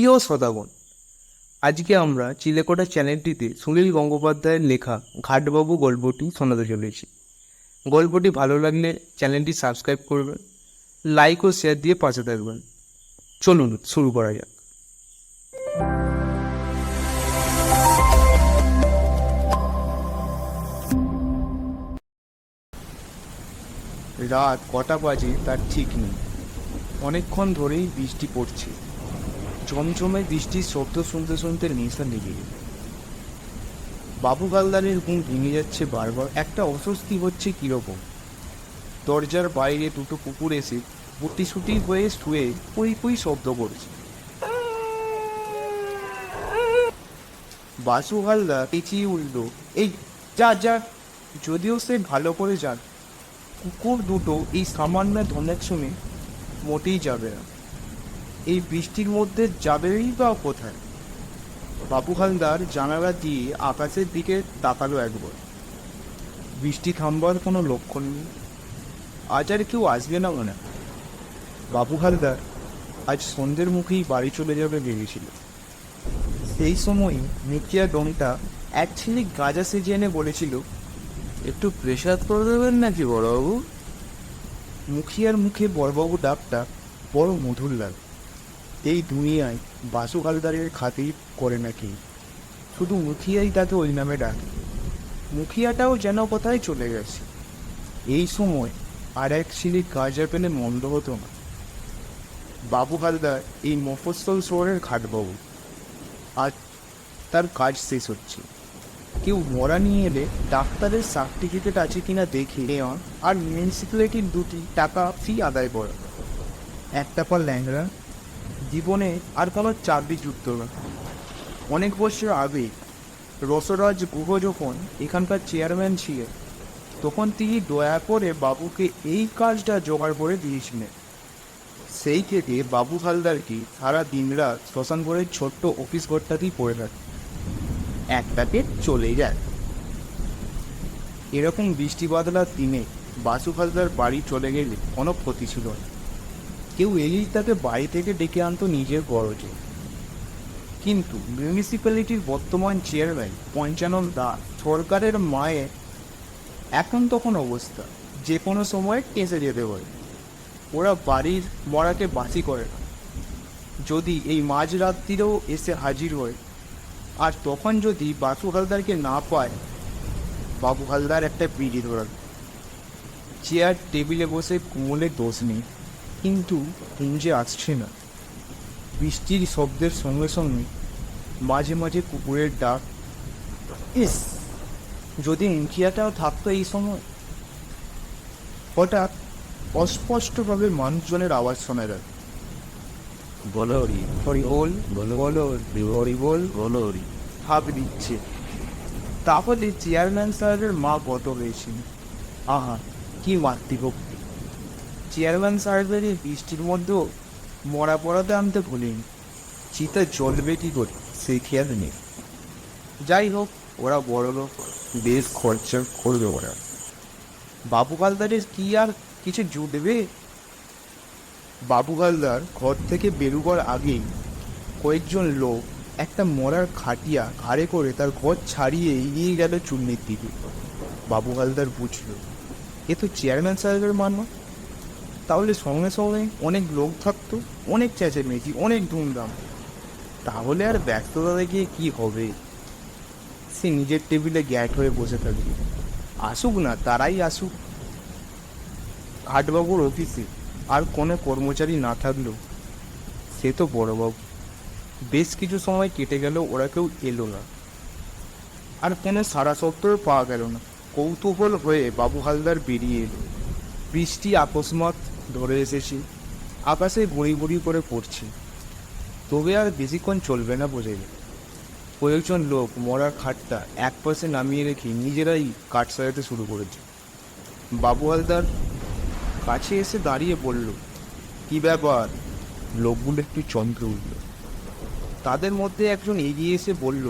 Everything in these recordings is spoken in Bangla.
প্রিয় শ্রোতাগণ, আজকে আমরা চিলেকোটা চ্যানেলটিতে সুনীল গঙ্গোপাধ্যায়ের লেখা ঘাটবাবু গল্পটি শোনাতে চলেছি। গল্পটি ভালো লাগলে চ্যানেলটি সাবস্ক্রাইব করবেন, লাইক ও শেয়ার দিয়ে পাশে থাকবেন। চলুন, শুরু করা যাক। রাত কটা বাজে তার ঠিক নেই। অনেকক্ষণ ধরেই বৃষ্টি পড়ছে। জমজমে বৃষ্টির শব্দ শুনতে শুনতে নেশা লেগে গেল। বাবু গালদারের ঘুম ভেঙে যাচ্ছে বারবার। একটা অস্বস্তি হচ্ছে কীরকম? দরজার বাইরে দুটো কুকুর এসে বুটিসুটি হয়ে শুয়ে পুই পুই শব্দ করছে। বাসু হালদার পেঁচিয়ে উঠল, এই, যা যা, যদিও সে ভালো করে যান কুকুর দুটো এই সামান্য ধনের সময় মোটেই যাবে না। এই বৃষ্টির মধ্যে যাবেই বা কোথায়? বাবু হালদার জানালা দিয়ে আকাশের দিকে তাকালো একবার। বৃষ্টি থামবার কোনো লক্ষণ নেই। আজ আর কেউ আসবে না মনে। বাবু হালদার আজ সন্ধ্যের মুখেই বাড়ি চলে যাবে ভেবেছিল। সেই সময় মিকিয়া ডনটা এক ছেলে গাঁজা সেজে এনে বলেছিল একটু প্রেসার করে দেবেন নাকি বড়বাবু? মুখিয়ার মুখে বড়বাবু ডাকটা বড় মধুর লাগে এই দুনিয়ায় বাসু হালদারের খাতির করে নাকি। শুধু মুখিয়াই তাকে ওই নামে ডাকে। মুখিয়াটাও যেন কোথায় চলে গেছে। এই সময় আর এক সিলি কাজা পেলে মন্দ হতো না। বাবু হালদার এই মফস্বল শহরের খাটবাবু। আজ তার কাজ শেষ হচ্ছে। কেউ মরা নিয়ে এলে ডাক্তারের সার্টিফিকেট আছে কিনা দেখে নেওয়া আর মিউনিসিপ্যালিটির দুটি টাকা ফি আদায় করা। একটা পর ল্যাংড়া জীবনে আর কোনো চাকরি যুক্ত না। অনেক বছর আগে রসরাজ গুহ যখন এখানকার চেয়ারম্যান ছিলেন, তখন তিনি দয়া করে বাবুকে এই কাজটা জোগাড় করে দিয়েছিলেন। সেই থেকে বাবু হালদারকে সারা দিনরাত শ্মশানপুরের ছোট্ট অফিস ঘরটাতেই পড়ে থাকে। একটাকে চলে যায়। এরকম বৃষ্টি বাদলার দিনে বাসু হালদার বাড়ি চলে গেলে কোনো ক্ষতি ছিল না। কেউ এলেই তাকে বাড়ি থেকে ডেকে আনতো নিজের গরজে। কিন্তু মিউনিসিপ্যালিটির বর্তমান চেয়ারম্যান পঞ্চানন দাস সরকারের মায়ের এখন তখন অবস্থা, যে কোনো সময় টেসে যেতে পারে। ওরা বাড়ির মরাকে বাঁচি করে না। যদি এই মাঝরাত্রিরেও এসে হাজির হয়, আর তখন যদি বাসু হালদারকে না পায়, বাবু হালদার একটা বিড়ি ধরাল। চেয়ার টেবিলে বসে কুমলের দোষ নেই। কিন্তু কুঞ্জে আসছে না। বৃষ্টির শব্দের সঙ্গে সঙ্গে মাঝে মাঝে কুকুরের ডাক ইস যদি মুখিয়াটাও থাকতো এই সময়? হঠাৎ অস্পষ্টভাবে মানুষজনের আওয়াজ শোনা যায়। বলো হরি। হরি বল বলো। বলো হরি বল বলো হরি। ভাব দিচ্ছে। তাহলে চেয়ারম্যান স্যারের মা গত হয়েছিল আহা কি মাতৃভক্তি। চেয়ারম্যান সাহেবের এই বৃষ্টির মধ্যেও মরা পড়াতে আনতে ভুলিনি চিতা জ্বলবে কি করে সেই খেয়াল নেই। যাই হোক, ওরা বড় লোক, বেশ খরচা করবে ওরা। বাবু হালদারের কি আর কিছু জুটবে? বাবু হালদার ঘর থেকে বেরুবার আগেই কয়েকজন লোক একটা মরার খাটিয়া ঘাড়ে করে তার ঘর ছাড়িয়ে এগিয়ে গেল চুন্নির দিকে। বাবু হালদার বুঝল, এ তো চেয়ারম্যান সাহেবের মানো তাহলে সঙ্গে সঙ্গে অনেক লোক থাকতো, অনেক চেঁচেমেচি, অনেক ধুমধাম। তাহলে আর ব্যস্ততা দেখিয়ে কি হবে? সে নিজের টেবিলে গ্যাট হয়ে বসে থাকবে। আসুক না, তারাই আসুক। ঘাটবাবুর অফিসে আর কোনো কর্মচারী না থাকলেও সে তো বড়বাবু। বেশ কিছু সময় কেটে গেল, ওরা কেউ এলো না। আর কোনো সারা সত্তর পাওয়া গেল না। কৌতূহল হয়ে বাবু হালদার বেরিয়ে এলো। বৃষ্টি আকস্মাত ধরে এসেছি। আকাশে গুঁড়ি গুঁড়ি করে পড়ছে। তবে আর বেশিক্ষণ চলবে না বোঝে কয়েকজন লোক মরার খাটটা এক পাশে নামিয়ে রেখে নিজেরাই কাঠ সাজাতে শুরু করেছে। বাবু হালদার কাছে এসে দাঁড়িয়ে বলল, কি ব্যাপার? লোকগুলো একটু চন্দ্র উঠল। তাদের মধ্যে একজন এগিয়ে এসে বলল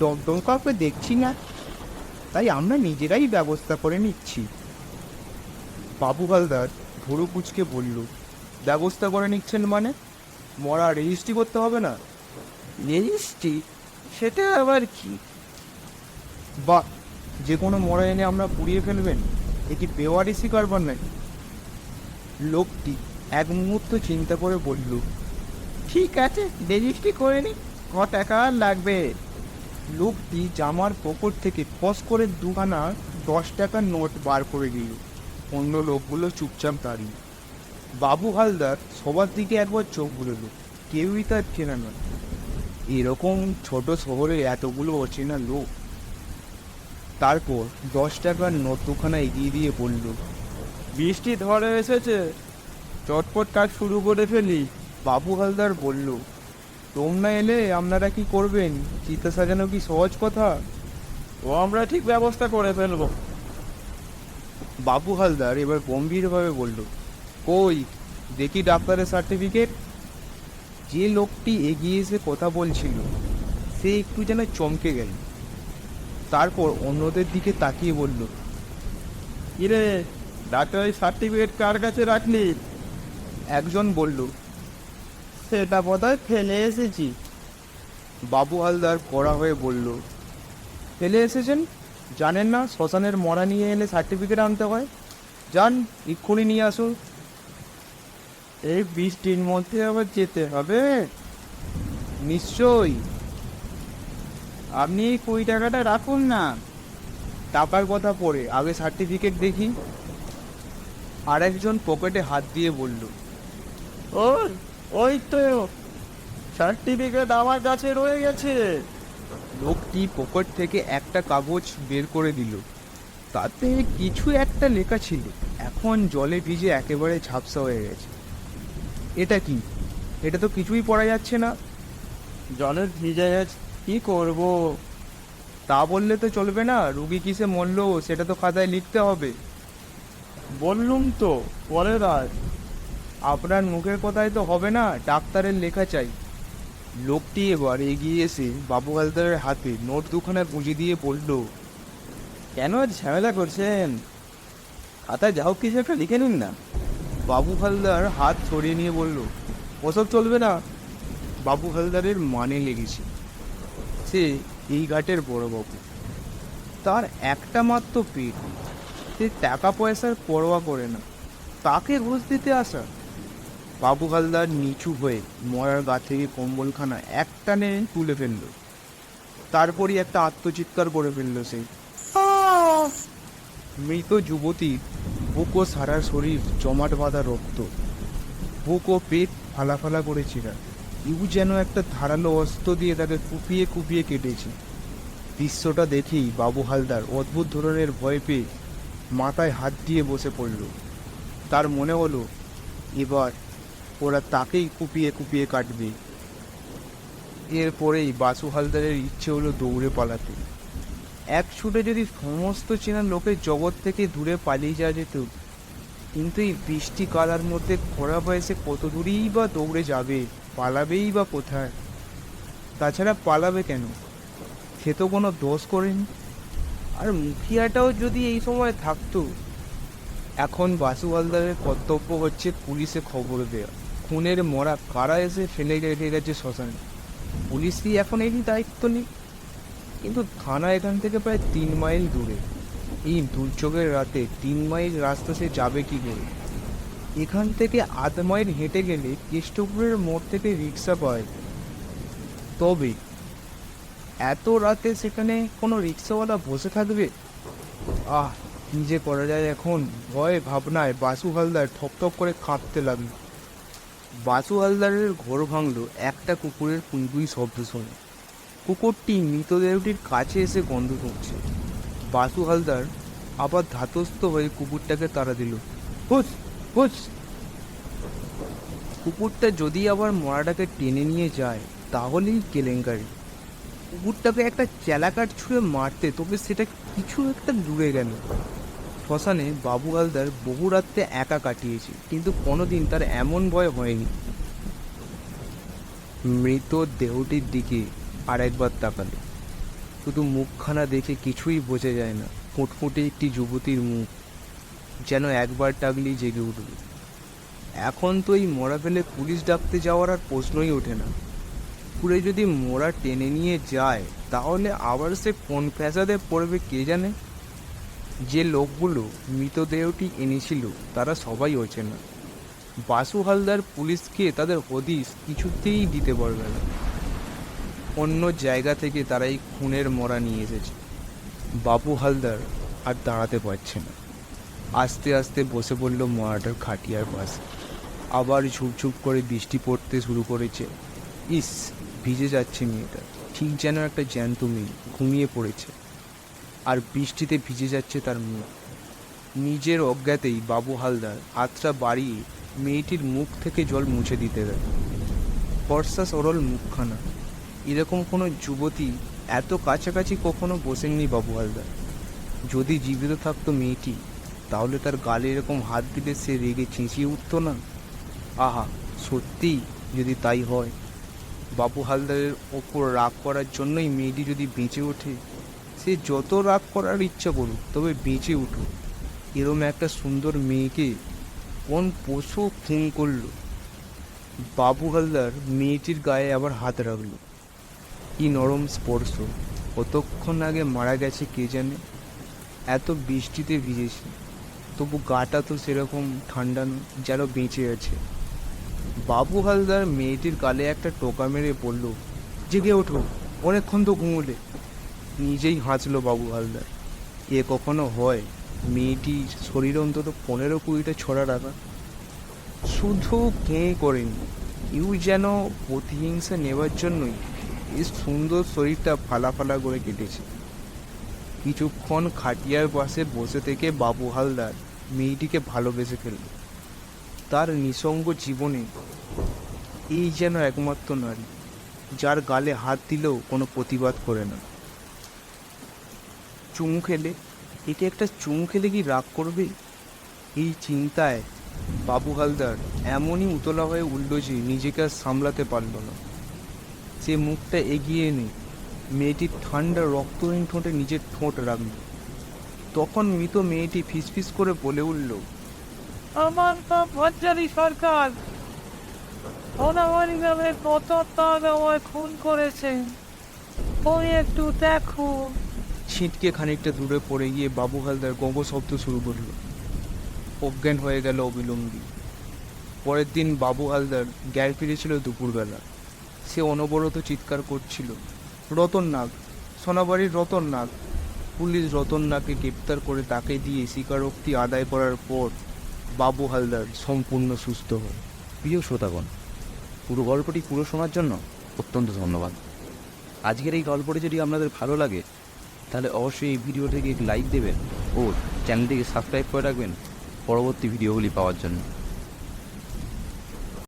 ডকডক কাউকে দেখছি না? তাই আমরা নিজেরাই ব্যবস্থা করে নিচ্ছি। বাবু হালদার ভুরু কুচকে বলল ব্যবস্থা করে নিচ্ছেন মানে? মরা রেজিস্ট্রি করতে হবে না? রেজিস্ট্রি? সেটা আবার কি? বা যে কোনো মরা এনে আমরা পুড়িয়ে ফেলবেন? এ কি বেওয়ারিসি কারবার নাকি? লোকটি এক মুহূর্ত চিন্তা করে বলল ঠিক আছে রেজিস্ট্রি করে নি ক টাকা আর লাগবে। লোকটি জামার পকেট থেকে ফস করে দুখানা দশ টাকার নোট বার করে দিল। অন্য লোকগুলো চুপচাপ দাঁড়িয়ে। বাবু হালদার সবার দিকে একবার চোখ বুলল কেউই তার চেনা নয়। এরকম ছোট শহরে এতগুলো অচেনা লোক। তারপর দশ টাকার নোট দুখানা এগিয়ে দিয়ে বলল বৃষ্টি ধরে এসেছে। চটপট কাজ শুরু করে ফেলি। বাবু হালদার বলল তোমরা এলে আপনারা কি করবেন? চিতা সাজানো কি সহজ কথা? ও আমরা ঠিক ব্যবস্থা করে ফেলব। বাবু হালদার এবার গম্ভীরভাবে বলল কই দেখি ডাক্তারের সার্টিফিকেট যে লোকটি এগিয়ে এসে কথা বলছিল সে একটু যেন চমকে গেল। তারপর অন্যদের দিকে তাকিয়ে বলল কিরে ডাক্তারের সার্টিফিকেট কার কাছে রাখলি? একজন বলল সেটা বোধহয় ফেলে এসেছি। বাবু হালদার কড়া হয়ে বলল ফেলে এসেছেন? জানেন না, শ্মশানের মরা নিয়ে এলে সার্টিফিকেট আনতে হয়। যান, এক্ষুনি নিয়ে আসুন। এই বৃষ্টির মধ্যে আবার যেতে হবে। নিশ্চয়ই। আপনি এই কুড়ি টাকাটা রাখুন না। টাকার কথা পড়ে, আগে সার্টিফিকেট দেখি। আর একজন পকেটে হাত দিয়ে বলল, ওই ওই তো সার্টিফিকেট আমার কাছে রয়ে গেছে। লোকটি পকেট থেকে একটা কাগজ বের করে দিল। তাতে কিছু একটা লেখা ছিল। এখন জলে ভিজে একেবারে ঝাপসা হয়ে গেছে। এটা কি? এটা তো কিছুই পড়া যাচ্ছে না। জলের ভিজে গেছে কি করব? তা বললে তো চলবে না। রুগী কিসে মরল সেটা তো খাতায় লিখতে হবে। বললুম তো পরে রাত আপনার মুখের কথায় তো হবে না ডাক্তারের লেখা চাই। লোকটি এবার এগিয়ে এসে বাবু হালদারের হাতে নোট দুখানা গুঁজে দিয়ে বলল, কেন আজ ঝামেলা করছেন? খাতায় যাও, কিছু একটা লিখে নিন না। বাবু হালদার হাত ছড়িয়ে নিয়ে বলল, ওসব চলবে না। বাবু হালদারের মানে লেগেছে। সে এই ঘাটের বড় বাবু তার একটা মাত্র পেট, সে টাকা পয়সার পরোয়া করে না। তাকে ঘুষ দিতে আসা বাবু হালদার নিচু হয়ে মরার গা থেকে কম্বলখানা একটানে তুলে ফেলল। তারপরই একটা আত্মচিৎকার করে ফেলল সে। মৃত যুবতী বুক সারা শরীর জমাট বাঁধা রক্ত। বুক ও পেট ফালা ফালা করে ছিঁড়া ইউ যেন একটা ধারালো অস্ত্র দিয়ে তাকে কুপিয়ে কুপিয়ে কেটেছে। দৃশ্যটা দেখেই বাবু হালদার অদ্ভুত ধরনের ভয় পেয়ে মাথায় হাত দিয়ে বসে পড়ল। তার মনে হলো, এবার ওরা তাকেই কুপিয়ে কুপিয়ে কাটবে। এরপরেই বাসু হালদারের ইচ্ছে হলো দৌড়ে পালাতে। এক ছুটে যদি সমস্ত চেনা লোকের জগৎ থেকে দূরে পালিয়ে যাওয়া যেত, কিন্তু এই বৃষ্টি কালার মধ্যে খরা বয়সে কত দূরেই বা দৌড়ে যাবে, পালাবেই বা কোথায়? তাছাড়া পালাবে কেন? সে তো কোনো দোষ করেনি। আর মুখিয়াটাও যদি এই সময় থাকতো, এখন বাসু হালদারের কর্তব্য হচ্ছে পুলিশে খবর দেওয়া। খুনের মরা কারা এসে ফেলে রেখে গেছে শ্মশানে? পুলিশই এখন এরই দায়িত্ব নেই? কিন্তু থানা এখান থেকে প্রায় তিন মাইল দূরে। এই দুর্যোগের রাতে তিন মাইল রাস্তা সে যাবে কি করে? এখান থেকে আধ মাইল হেঁটে গেলে কেষ্টপুরের মোড় থেকে রিক্সা পায় তবে এত রাতে সেখানে কোনো রিক্সাওয়ালা বসে থাকবে? আহ যে করা যায় এখন? ভয়ে ভাবনায় বাসু হালদার ঠপ করে কাঁপতে লাগল। বাসু হালদারের ঘোর ভাঙলো, একটা কুকুরের কুইকুই শব্দ শুনে। কুকুরটি মৃতদেহটির কাছে এসে গন্ধ করছে বাসু হালদার আবার ধাতস্থ হয়ে কুকুরটাকে তাড়া দিল, হুস হুস! কুকুরটা যদি আবার মরাটাকে টেনে নিয়ে যায়, তাহলেই কেলেঙ্কারি। কুকুরটাকে একটা চেলাকাট ছুঁড়ে মারতে তবে সেটা কিছু একটা দূরে গেল। শ্মশানে বাবু হালদার বহু রাত্রে একা কাটিয়েছে, কিন্তু কোনোদিন তার এমন ভয় হয়নি। মৃত দেহটির দিকে আর একবার তাকালো। শুধু মুখখানা দেখে কিছুই বোঝা যায় না, ফুটফুটে একটি যুবতীর মুখ, যেন একবার টাগলি জেগে উঠল এখন তো এই মরা ফেলে পুলিশ ডাকতে যাওয়ার আর প্রশ্নই ওঠে না। পুরে যদি মোড়া টেনে নিয়ে যায়, তাহলে আবার সে কোন ফ্যাসাদে পড়বে কে জানে? যে লোকগুলো মৃতদেহটি এনেছিল, তারা সবাই ওঠে না বাসু হালদার পুলিশকে তাদের হদিস কিছুতেই দিতে পারবে না। অন্য জায়গা থেকে তারা এই খুনের মরা নিয়ে এসেছে। বাবু হালদার আর দাঁড়াতে পারছে না। আস্তে আস্তে বসে পড়ল মরাটার খাটিয়ার পাশে। আবার ঝুপঝুপ করে বৃষ্টি পড়তে শুরু করেছে। ইস, ভিজে যাচ্ছে মেয়েটা। ঠিক যেন একটা জ্যান্ত মেয়ে ঘুমিয়ে পড়েছে। আর বৃষ্টিতে ভিজে যাচ্ছে তার মুখ। নিজের অজ্ঞাতেই বাবু হালদার হাতটা বাড়িয়ে মেয়েটির মুখ থেকে জল মুছে দিতে দেয়। ফর্সা সরল মুখখানা। এরকম কোনো যুবতী এত কাছাকাছি কখনো বসেননি বাবু হালদার। যদি জীবিত থাকতো মেয়েটি, তাহলে তার গালে এরকম হাত দিলে সে রেগে চেঁচিয়ে উঠতো না? আহা সত্যি যদি তাই হয়। বাবু হালদারের ওপর রাগ করার জন্যই মেয়েটি যদি বেঁচে ওঠে সে যত রাগ করার ইচ্ছা করুক তবে বেঁচে উঠুক। এরম একটা সুন্দর মেয়েকে কোন পশু খুন করল? বাবু হালদার মেয়েটির গায়ে আবার হাত রাখল। কি নরম স্পর্শ। কতক্ষণ আগে মারা গেছে কে জানে? এত বৃষ্টিতে ভিজেছে। তবু গাটা তো সেরকম ঠান্ডা নয়, যেন বেঁচে আছে। বাবু হালদার মেয়েটির গালে একটা টোকা মেরে পড়ল জেগে ওঠো, অনেকক্ষণ তো ঘুমোলে। নিজেই হাসলো বাবু হালদার। এ কখনো হয়? মেয়েটির শরীরে অন্তত পনেরো কুড়িটা ছড়া রাখা শুধু কেঁ করেনি। ইউ যেন প্রতিহিংসা নেবার জন্যই এই সুন্দর শরীরটা ফালা ফালা করে কেটেছে। কিছুক্ষণ খাটিয়ার পাশে বসে থেকে বাবু হালদার মেয়েটিকে ভালোবেসে ফেলল। তার নিঃসঙ্গ জীবনে এই যেন একমাত্র নারী, যার গালে হাত দিলেও কোনো প্রতিবাদ করে না। চুমু খেলে। একে একটা চুমু খেলে কি রাগ করবে? এই চিন্তায় বাবু হালদার এমনই উতলা হয়ে উঠল যে নিজেকে আর সামলাতে পারল না। সে মুখটা এগিয়ে এনে মেয়েটির ঠান্ডা রক্তহীন ঠোঁটে নিজের ঠোঁট রাখল। তখন মৃত মেয়েটি ফিসফিস করে বলে উঠল, আমার নাম ভঞ্জারি সরকার। নামে কত তার আমায় খুন করেছে। তুমি একটু দেখো। ছিটকে খানিকটা দূরে পড়ে গিয়ে বাবু হালদার গঙ্গ শব্দ শুরু করল। অজ্ঞান হয়ে গেল অবিলম্বী। পরের দিন বাবু হালদার জ্ঞান ফিরেছিল দুপুরবেলা। সে অনবরত চিৎকার করছিল রতন নাগ সোনাবাড়ির রতন নাগ পুলিশ রতন নাগকে গ্রেপ্তার করে তাকে দিয়ে স্বীকারোক্তি আদায় করার পর বাবু হালদার সম্পূর্ণ সুস্থ হয় প্রিয় শ্রোতাগণ, পুরো গল্পটি পুরো শোনার জন্য অত্যন্ত ধন্যবাদ। আজকের এই গল্পটি যদি আপনাদের ভালো লাগে তাহলে অবশ্যই এই ভিডিওটিকে লাইক দেবেন ও চ্যানেলটিকে সাবস্ক্রাইব করে রাখবেন। পরবর্তী ভিডিওগুলি পাওয়ার জন্য।